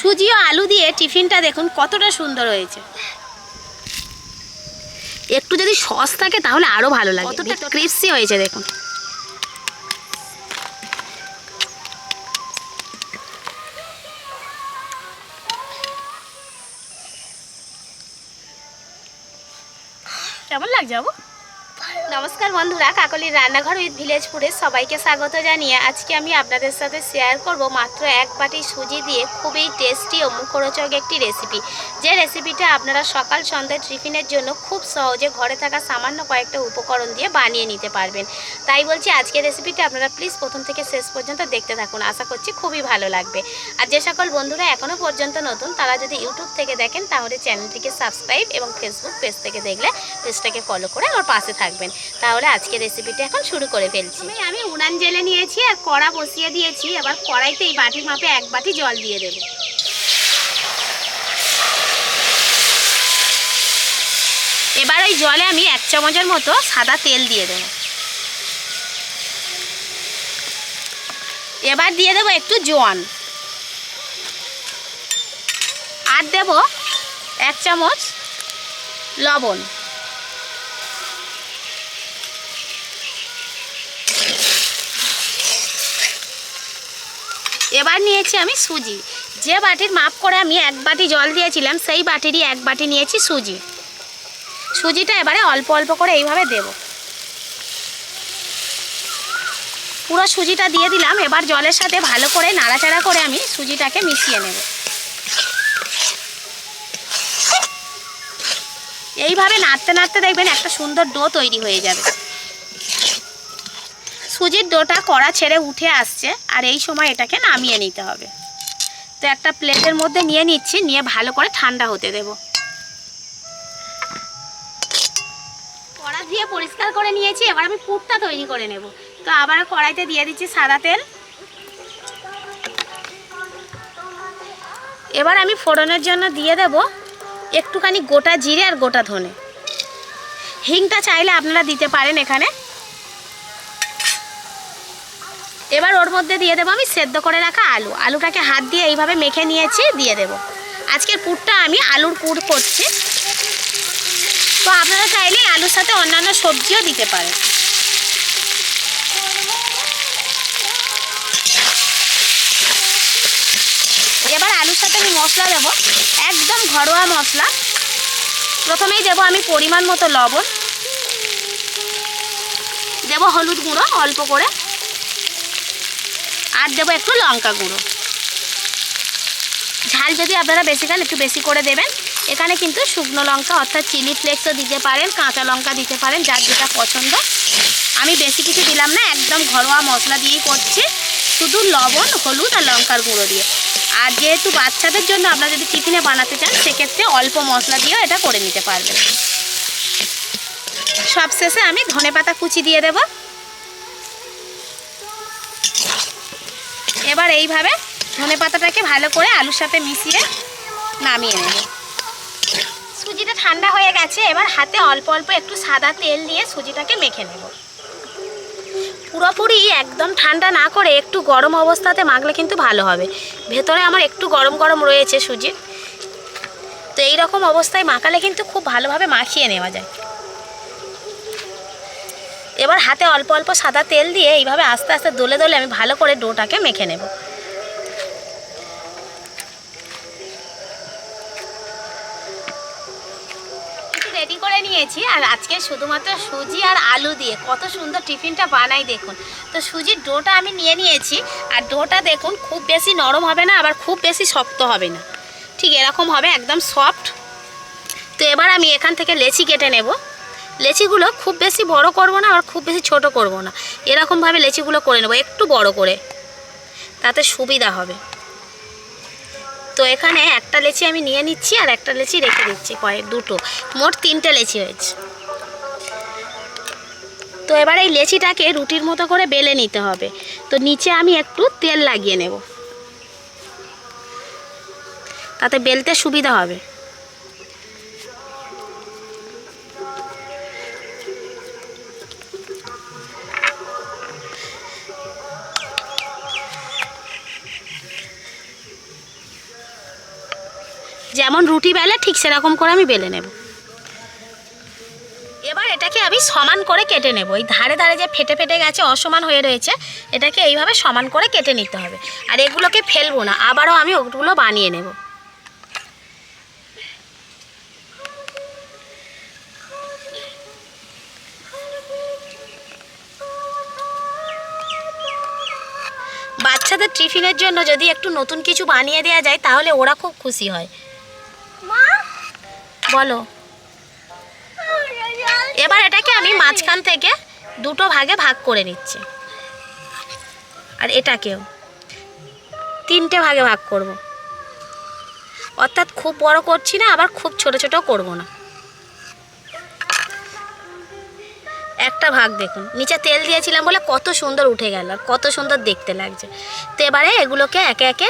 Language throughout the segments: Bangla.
সুজি ও আলু দিয়ে টিফিনটা দেখুন কতটা সুন্দর হয়েছে। একটু যদি সস থাকে তাহলে আরও ভালো লাগে। কতটা ক্রিপসি হয়েছে দেখুন। কেমন লাগছে বাবু? নমস্কার বন্ধুরা, কাকলির রান্নাঘর উইথ ভিলেজ ফুডে সবাইকে স্বাগত জানিয়ে আজকে আমি আপনাদের সাথে শেয়ার করব মাত্র এক বাটি সুজি দিয়ে খুবই টেস্টি ও মুখরোচক একটি রেসিপি যে রেসিপিটা আপনারা সকাল সন্ধ্যায় টিফিনের জন্য খুব সহজে ঘরে থাকা সামান্য কয়েকটা উপকরণ দিয়ে বানিয়ে নিতে পারবেন। তাই বলছি আজকের রেসিপিটা আপনারা প্লিজ প্রথম থেকে শেষ পর্যন্ত দেখতে থাকুন, আশা করছি খুবই ভালো লাগবে। আর যে সকল বন্ধুরা এখনও পর্যন্ত নতুন, তারা যদি ইউটিউব থেকে দেখেন, তাহলে চ্যানেলটিকে সাবস্ক্রাইব এবং ফেসবুক পেজ থেকে দেখলে পেজটাকে ফলো করে আমার পাশে থাকবেন। তাহলে আজকে রেসিপিটা এখন শুরু করে ফেলছি। আমি- উনান জেলে নিয়েছি আর কড়া বসিয়ে দিয়েছি, এবার কড়াইতে এই বাটির মাপে এক বাটি জল দিয়ে দেব। এবার ওই জলে আমি এক চামচের মতো সাদা তেল দিয়ে দেব। এবার দিয়ে দেবো একটু জোয়ান। আর দেব এক চামচ লবণ। এবার নিয়েছি আমি সুজি। যে বাটির মাপ করে আমি এক বাটি জল দিয়েছিলাম, সেই বাটিরই এক বাটি নিয়েছি সুজি। সুজিটা এবারে অল্প অল্প করে এইভাবে দেব। পুরো সুজিটা দিয়ে দিলাম, এবার জলের সাথে ভালো করে নাড়াচাড়া করে আমি সুজিটাকে মিশিয়ে নেব। এইভাবে নাড়তে নাড়তে দেখবেন একটা সুন্দর ডো তৈরি হয়ে যাবে। সুজির ডোটা কড়া ছেড়ে উঠে আসছে, আর এই সময় এটাকে নামিয়ে নিতে হবে। তো একটা প্লেটের মধ্যে নিয়ে নিচ্ছি, নিয়ে ভালো করে ঠান্ডা হতে দেব। কড়া দিয়ে পরিষ্কার করে নিয়েছি, এবার আমি পুরটা তৈরি করে নেব। তো আবার কড়াইতে দিয়ে দিচ্ছি সাদা তেল। এবার আমি ফোড়নের জন্য দিয়ে দেব একটুখানি গোটা জিরে আর গোটা ধনে। হিংটা চাইলে আপনারা দিতে পারেন এখানে। এবার ওর মধ্যে দিয়ে দেবো আমি সেদ্ধ করে রাখা আলু। আলুটাকে হাত দিয়ে এইভাবে মেখে নিয়েছি, দিয়ে দেব। আজকের পুরটা আমি আলুর পুর করছি। তো আপনারা চাইলে আলুর সাথে অন্যান্য সবজিও দিতে পারেন। এবার আলুর সাথে আমি মশলা দেব, একদম ঘরোয়া মশলা। প্রথমেই দেব আমি পরিমাণ মতো লবণ। দেব হলুদ গুঁড়ো অল্প করে। আর দেবো একটু লঙ্কা গুঁড়ো। ঝাল যদি আপনারা বেশি খান, একটু বেশি করে দেবেন। এখানে কিন্তু শুকনো লঙ্কা অর্থাৎ চিলি ফ্লেক্সও দিতে পারেন, কাঁচা লঙ্কা দিতে পারেন, যার যেটা পছন্দ। আমি বেশি কিছু দিলাম না, একদম ঘরোয়া মশলা দিয়েই করছি। শুধু লবণ, হলুদ আর লঙ্কার গুঁড়ো দিয়ে। আর যেহেতু বাচ্চাদের জন্য আপনারা যদি টিফিনে বানাতে চান, সেক্ষেত্রে অল্প মশলা দিয়েও এটা করে নিতে পারবেন। সবশেষে আমি ধনে পাতা কুচি দিয়ে দেবো। এবার এইভাবে ধনে পাতাটাকে ভালো করে আলুর সাথে মিশিয়ে নামিয়ে নেব। সুজিটা ঠান্ডা হয়ে গেছে, এবার হাতে অল্প অল্প একটু সাদা তেল দিয়ে সুজিটাকে মেখে নেব। পুরোপুরি একদম ঠান্ডা না করে একটু গরম অবস্থাতে মাখলে কিন্তু ভালো হবে। ভেতরে আমার একটু গরম গরম রয়েছে সুজির। তো এই রকম অবস্থায় মাখালে কিন্তু খুব ভালোভাবে মাখিয়ে নেওয়া যায়। এবার হাতে অল্প অল্প সাদা তেল দিয়ে এইভাবে আস্তে আস্তে দোলে দোলে আমি ভালো করে ডোটাকে মেখে নেব। রেডি করে নিয়েছি আর আজকে শুধুমাত্র সুজি আর আলু দিয়ে কত সুন্দর টিফিনটা বানাই দেখুন। তো সুজির ডোটা আমি নিয়ে নিয়েছি আর ডোটা দেখুন খুব বেশি নরম হবে না, আবার খুব বেশি শক্ত হবে না। ঠিক এরকম হবে, একদম সফট তো এবার আমি এখান থেকে লেচি কেটে নেব। লেচিগুলো খুব বেশি বড় করব না আর খুব বেশি ছোট করব না। এরকমভাবে লেচিগুলো করে নেব, একটু বড় করে। তাতে সুবিধা হবে। তো এখানে একটা লেচি আমি নিয়ে নিচ্ছি আর একটা লেচি রেখে দিচ্ছি কয়েক, দুটো। মোট তিনটে লেচি হয়েছে। তো এবার এই লেচিটাকে রুটির মতো করে বেলে নিতে হবে। তো নিচে আমি একটু তেল লাগিয়ে নেব। তাতে বেলতে সুবিধা হবে। রুটি বেলে ঠিক সেরকম করে আমি বেলে নেব। এবার এটাকে আমি সমান করে কেটে নেব। এই ধারে ধারে যে ফেটে ফেটে গেছে, অসমান হয়ে রয়েছে, এটাকে এইভাবে সমান করে কেটে নিতে হবে। আর এগুলোকে ফেলব না, আবারও আমি ওগুলো বানিয়ে নেব। বাচ্চাদের টিফিনের জন্য যদি একটু নতুন কিছু বানিয়ে দেওয়া যায়, তাহলে ওরা খুব খুশি হয়। বলো। এবার এটাকে আমি মাঝখান থেকে দুটো ভাগে ভাগ করে নিচ্ছি। আর এটাকেও তিনটে ভাগে ভাগ করব। অর্থাৎ খুব বড় করছি না, আবার খুব ছোট ছোট করব না। একটা ভাগ দেখুন। নিচে তেল দিয়েছিলাম বলে কত সুন্দর উঠে গেল আর কত সুন্দর দেখতে লাগছে। তো এবারে এগুলোকে একে একে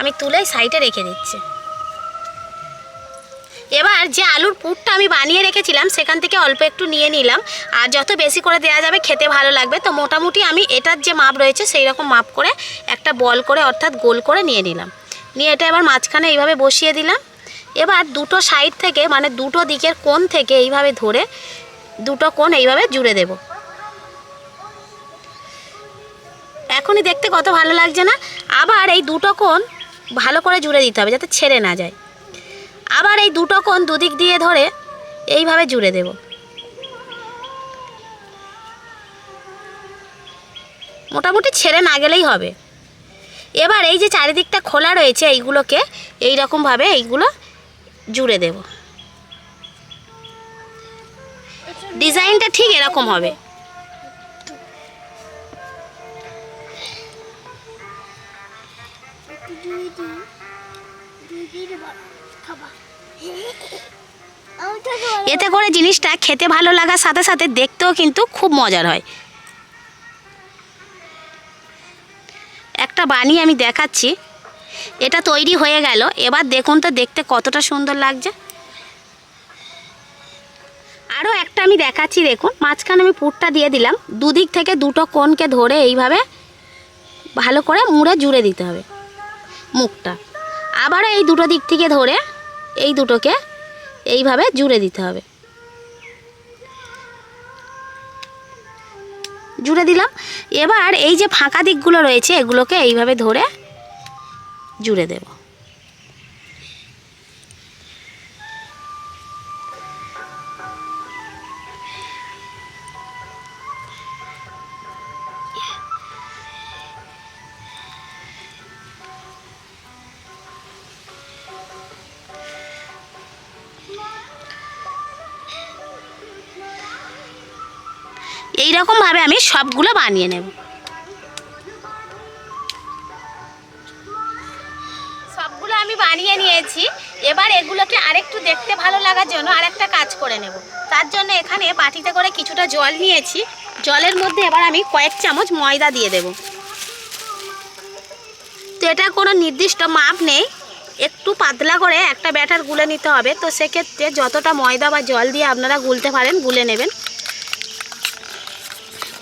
আমি তুলে সাইডে রেখে দিচ্ছি। এবার যে আলুর পুরটা আমি বানিয়ে রেখেছিলাম, সেখান থেকে অল্প একটু নিয়ে নিলাম। আর যত বেশি করে দেওয়া যাবে, খেতে ভালো লাগবে। তো মোটামুটি আমি এটার যে মাপ রয়েছে সেই রকম মাপ করে একটা বল করে, অর্থাৎ গোল করে নিয়ে নিলাম। নিয়ে এটা এবার মাঝখানে এইভাবে বসিয়ে দিলাম। এবার দুটো সাইড থেকে মানে দুটো দিকের কোণ থেকে এইভাবে ধরে দুটো কোণ এইভাবে জুড়ে দেব। এখনই দেখতে কত ভালো লাগছে না? আবার এই দুটো কোণ ভালো করে জুড়ে দিতে হবে, যাতে ছেড়ে না যায়। আবার এই দুটো কোণ দুদিক দিয়ে ধরে এইভাবে জুড়ে দেব মোটামুটি ছেড়ে না গেলেই হবে এবার এই যে চারিদিকটা খোলা রয়েছে এইগুলোকে এই রকমভাবে এইগুলো জুড়ে দেব ডিজাইনটা ঠিক এরকম হবে এতে করে জিনিসটা খেতে ভালো লাগার সাথে সাথে দেখতেও কিন্তু খুব মজার হয়। একটা বানিয়ে আমি দেখাচ্ছি। এটা তৈরি হয়ে গেল। এবার দেখুন তো দেখতে কতটা সুন্দর লাগছে। আরও একটা আমি দেখাচ্ছি, দেখুন। মাঝখানে আমি পুরটা দিয়ে দিলাম। দুদিক থেকে দুটো কোণকে ধরে এইভাবে ভালো করে মুড়ে জুড়ে দিতে হবে মুখটা। আবারও এই দুটো দিক থেকে ধরে এই দুটোকে এইভাবে জুড়ে দিতে হবে। জুড়ে দিলাম। এবার এই যে ফাঁকা দিকগুলো রয়েছে, এগুলোকে এইভাবে ধরে জুড়ে দেব। এই আমি সবগুলো বানিয়ে নেব। সবগুলো আমি বানিয়ে নিয়েছি। এবার এগুলোকে আরেকটু দেখতে ভালো লাগার জন্য আরেকটা কাজ করে নেব। তার জন্য এখানে বাটিতে করে কিছুটা জল নিয়েছি। জলের মধ্যে এবার আমি কয়েক চামচ ময়দা দিয়ে দেব। তো এটা কোনো নির্দিষ্ট মাপ নেই। একটু পাতলা করে একটা ব্যাটার গুলে নিতে হবে। তো সেক্ষেত্রে যতটা ময়দা বা জল দিয়ে আপনারা গুলতে পারেন, গুলে নেবেন।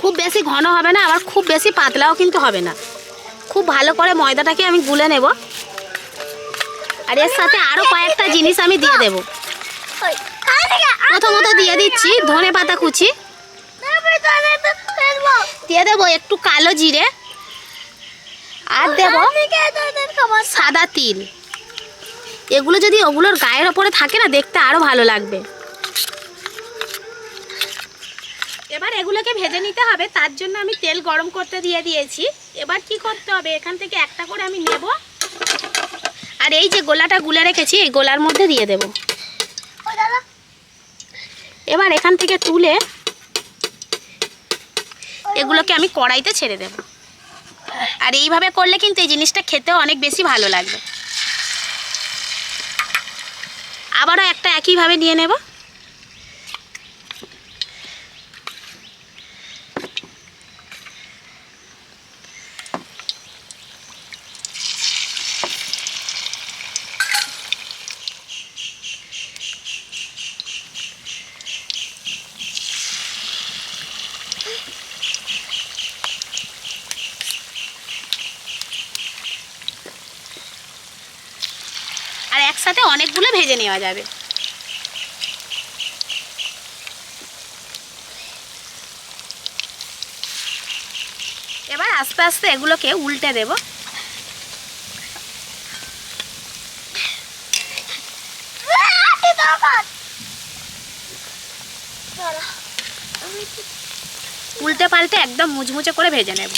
খুব বেশি ঘন হবে না, আবার খুব বেশি পাতলাও কিন্তু হবে না। খুব ভালো করে ময়দাটাকে আমি গুলে নেব। আর এর সাথে আরও কয়েকটা জিনিস আমি দিয়ে দেব। প্রথমত দিয়ে দিচ্ছি ধনে পাতা কুচি। দিয়ে দেবো একটু কালো জিরে। আর দেব সাদা তিল। এগুলো যদি ওগুলোর গায়ের ওপরে থাকে না, দেখতে আরও ভালো লাগবে। এবার এগুলোকে ভেজে নিতে হবে, তার জন্য আমি তেল গরম করতে দিয়ে দিয়েছি। এবার কি করতে হবে? এখান থেকে একটা করে আমি নেব। আর এই যে গোলাটা গুলে রেখেছি, এই গোলার মধ্যে দিয়ে দেব। এবার এখান থেকে তুলে এগুলোকে আমি কড়াইতে ছেড়ে দেব। আর এইভাবে করলে কিন্তু এই জিনিসটা খেতেও অনেক বেশি ভালো লাগবে। আবারও একটা একইভাবে নিয়ে নেব আর একসাথে অনেকগুলো ভেজে নেওয়া যাবে। এবার আস্তে আস্তে এগুলোকে উল্টে দেব। উল্টে পাল্টে একদম মুচমুচে করে ভেজে নেব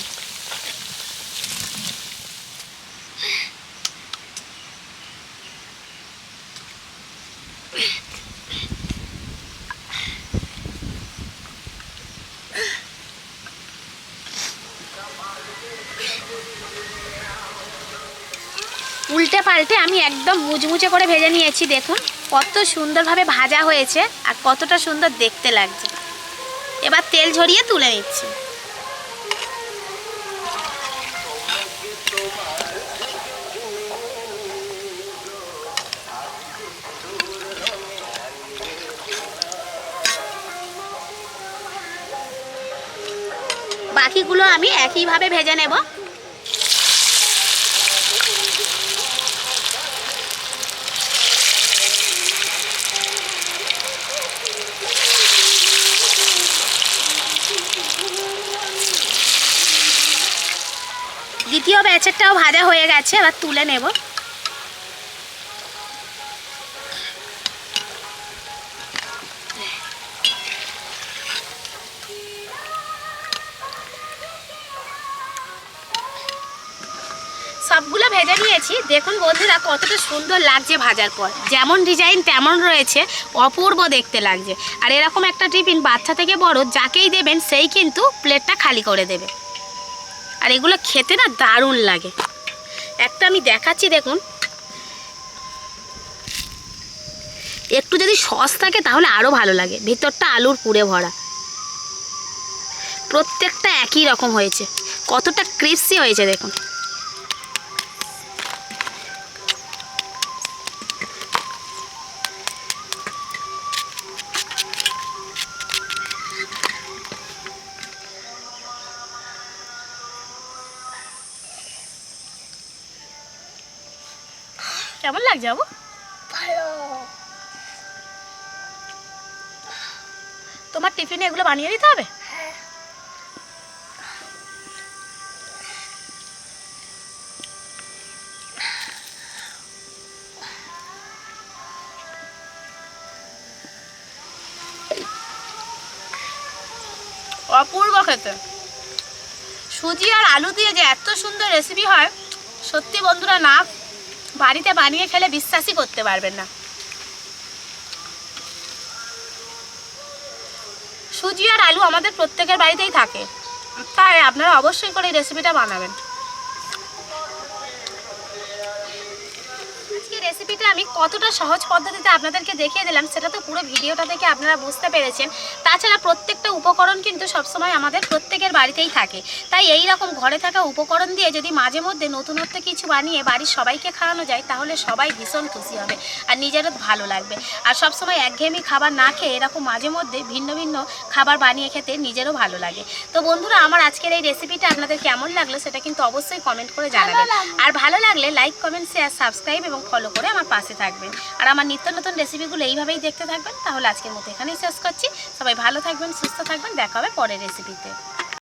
উল্টে পাল্টে আমি একদম মুচমুচে করে ভেজে নিয়েছি, দেখুন। কত সুন্দরভাবে ভাজা হয়েছে আর কতটা সুন্দর দেখতে লাগছে। এবার তেল ঝরিয়ে তুলে নিচ্ছি। বাকিগুলো আমি একইভাবে ভেজে নেব। ব্যাচেরটাও ভাজা হয়ে গেছে, এবার তুলে নেব। সবগুলো ভেজে নিয়েছি। দেখুন বন্ধুরা, কতটা সুন্দর লাগছে ভাজার পর। যেমন ডিজাইন তেমন রয়েছে। অপূর্ব দেখতে লাগছে। আর এরকম একটা টিফিন বাচ্চা থেকে বড়, যাকেই দেবেন, সেই কিন্তু প্লেটটা খালি করে দেবে। আর এগুলো খেতে না দারুণ লাগে। একটা আমি দেখাচ্ছি, দেখুন। একটু যদি সস থাকে তাহলে আরও ভালো লাগে। ভিতরটা আলুর পুড়ে ভরা। প্রত্যেকটা একই রকম হয়েছে। কতটা ক্রিপসি হয়েছে, দেখুন। তোমার টিফিনে এগুলো বানিয়ে দিতে হবে? অপূর্ব খেতে। সুজি আর আলু দিয়ে যে এত সুন্দর রেসিপি হয়, সত্যি বন্ধুরা না, বাড়িতে বানিয়ে খেলে বিশ্বাসই করতে পারবেন না। সুজি আর আলু আমাদের প্রত্যেকের বাড়িতেই থাকে। তাই আপনারা অবশ্যই করে এই রেসিপিটা বানাবেন। রেসিপিটা আমি কতটা সহজ পদ্ধতিতে আপনাদেরকে দেখিয়ে দিলাম সেটা তো পুরো ভিডিওটা দেখে আপনারা বুঝতে পেরেছেন। তাছাড়া প্রত্যেকটা উপকরণ কিন্তু সবসময় আমাদের প্রত্যেকের বাড়িতেই থাকে। তাই এই রকম ঘরে থাকা উপকরণ দিয়ে যদি মাঝে মধ্যে নতুনত্ব কিছু বানিয়ে বাড়ির সবাইকে খাওয়ানো যায় তাহলে সবাই ভীষণ খুশি হবে আর নিজেরও ভালো লাগবে। আর সবসময় একঘেয়েমি খাবার না খেয়ে এরকম মাঝে মধ্যে ভিন্ন ভিন্ন খাবার বানিয়ে খেতে নিজেরও ভালো লাগে। তো বন্ধুরা আমার আজকের এই রেসিপিটা আপনাদের কেমন লাগল সেটা কিন্তু অবশ্যই কমেন্ট করে জানাবেন। আর ভালো লাগলে লাইক কমেন্ট শেয়ার সাবস্ক্রাইব এবং ফলো করে আমার পাশে থাকবেন। আর আমার নিত্য নতুন রেসিপিগুলো এইভাবেই দেখতে থাকবেন, তাহলে আজকের মতো এখানেই শেষ করছি। সবাই ভালো থাকবেন, সুস্থ থাকবেন, দেখা হবে পরের রেসিপিতে